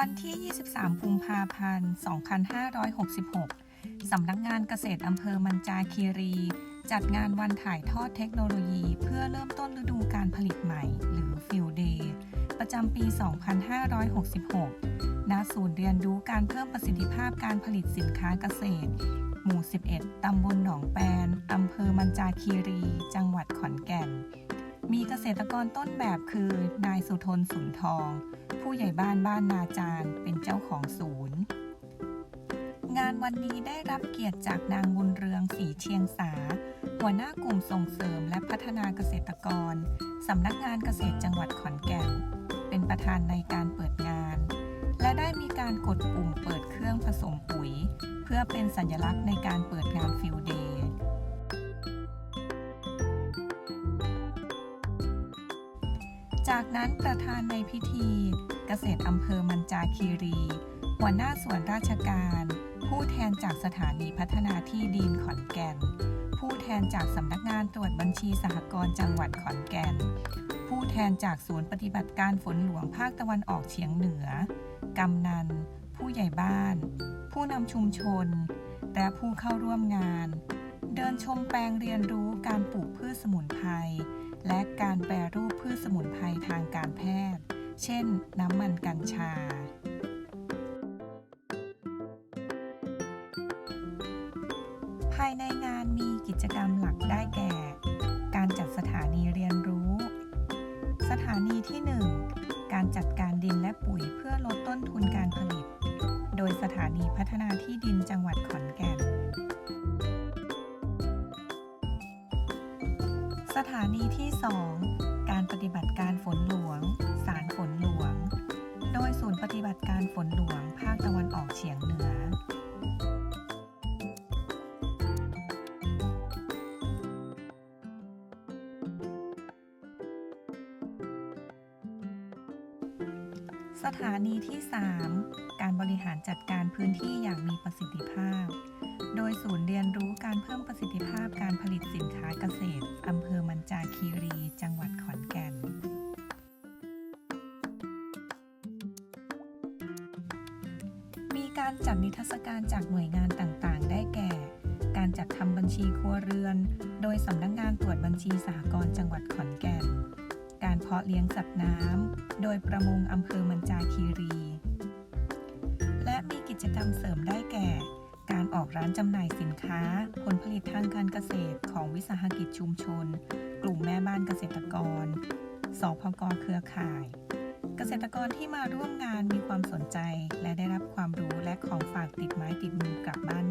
วันที่ 23 กุมภาพันธ์ 2566 สำนักงานเกษตรอำเภอมันจาคีรี จัดงานวันถ่ายทอดเทคโนโลยี เพื่อเริ่มต้นฤดูการผลิตใหม่ หรือ Field Day ประจำปี 2566 ณ ศูนย์เรียนรู้การเพิ่มประสิทธิภาพการผลิตสินค้าเกษตร หมู่ 11 ตำบลหนองแปน อำเภอมันจาคีรี จังหวัดขอนแก่น มีเกษตรกรต้นแบบคือนายสุทนสุนทอง ผู้ใหญ่บ้านบ้านนาจารเป็นเจ้าของศูนย์ งานวันนี้ได้รับเกียรติจากนางบุญเรืองศรีเชียงสา หัวหน้ากลุ่มส่งเสริมและพัฒนาเกษตรกร สำนักงานเกษตรจังหวัดขอนแก่น เป็นประธานในการเปิดงาน และได้มีการกดปุ่มเปิดเครื่องผสมปุ๋ย เพื่อเป็นสัญลักษณ์ในการเปิดงานฟิลเดย์ จากนั้นประธานในพิธี เกษตรอำเภอมันจาคีรี หัวหน้าส่วนราชการ ผู้แทนจากสถานีพัฒนาที่ดินขอนแก่น ผู้แทนจากสำนักงานตรวจบัญชีสหกรณ์จังหวัดขอนแก่น ผู้แทนจากศูนย์ปฏิบัติการฝนหลวงภาคตะวันออกเฉียงเหนือ กำนัน ผู้ใหญ่บ้าน ผู้นำชุมชน และผู้เข้าร่วมงาน เดินชมแปลงเรียนรู้การปลูกพืชสมุนไพร และการแปรรูปพืชสมุนไพรทางการแพทย์ เช่น น้ำมันกัญชา ภายในงานมีกิจกรรมหลักได้แก่ การจัดสถานีเรียนรู้ สถานีที่ 1 การจัดการดินและปุ๋ยเพื่อลดต้นทุนการผลิต โดยสถานีพัฒนาที่ดินจังหวัดขอนแก่น สถานีที่ 2 การปฏิบัติการฝนหลวง สารฝนหลวง โดยศูนย์ปฏิบัติการฝนหลวง ภาคตะวันออกเฉียงเหนือ สถานีที่ 3 การบริหารจัดการพื้นที่อย่างมีประสิทธิภาพ โดยศูนย์เรียนรู้การเพิ่มประสิทธิภาพการผลิตสินค้าเกษตร อำเภอมันจาคีรี จังหวัดขอนแก่น มีการจัดนิทรรศการจากหน่วยงานต่างๆ ได้แก่ การจัดทำบัญชีครัวเรือน โดยสำนักงานตรวจบัญชีสหกรณ์จังหวัดขอนแก่น การเพาะเลี้ยงสัตว์น้ำ โดยประมงอำเภอมันจาคีรี และมีกิจกรรมเสริมได้แก่ การออกร้านจำหน่ายสินค้า ผลผลิตทางการเกษตรของวิสาหกิจชุมชน กลุ่มแม่บ้านเกษตรกร สพกเครือข่าย เกษตรกรที่มาร่วมงานมีความสนใจ และได้รับความรู้และของฝากติดไม้ติดมือกลับบ้าน